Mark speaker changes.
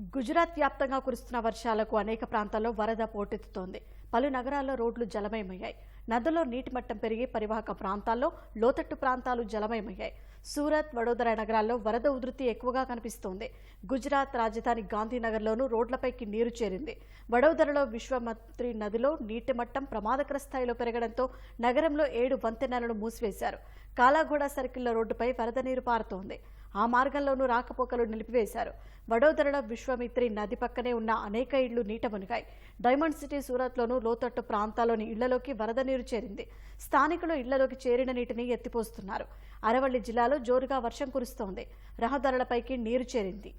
Speaker 1: గుజరాత్ వ్యాప్తంగా కురుస్తున్న వర్షాలకు అనేక ప్రాంతాల్లో వరద పోటెత్తుతోంది. పలు నగరాల్లో రోడ్లు జలమయమయ్యాయి. నదుల్లో నీటి మట్టం పెరిగి పరివాహక ప్రాంతాల్లో లోతట్టు ప్రాంతాలు జలమయమయ్యాయి. సూరత్ వడోదర నగరాల్లో వరద ఉధృతి ఎక్కువగా కనిపిస్తోంది. గుజరాత్ రాజధాని గాంధీనగర్లోనూ రోడ్లపైకి నీరు చేరింది. వడోదరలో విశ్వమంత్రి నదిలో నీటి మట్టం ప్రమాదకర స్థాయిలో పెరగడంతో నగరంలో ఏడు వంతెనలను మూసివేశారు. కాలాగూడ సర్కిల్లో రోడ్డుపై వరద నీరు పారుతోంది. ఆ మార్గంలోనూ రాకపోకలు నిలిపివేశారు. వడోదరలో విశ్వామిత్రి నది పక్కనే ఉన్న అనేక ఇళ్ళు నీట మునిగాయి. డైమండ్ సిటీ సూరత్లోనూ లోతట్టు ప్రాంతాల్లోని ఇళ్ళలోకి వరద నీరు చేరింది. స్థానికులు ఇళ్ళలోకి చేరిన నీటిని ఎత్తిపోస్తున్నారు. అరవల్లి జిల్లాలో జోరుగా వర్షం కురుస్తోంది. రహదారులపైకి నీరు చేరింది.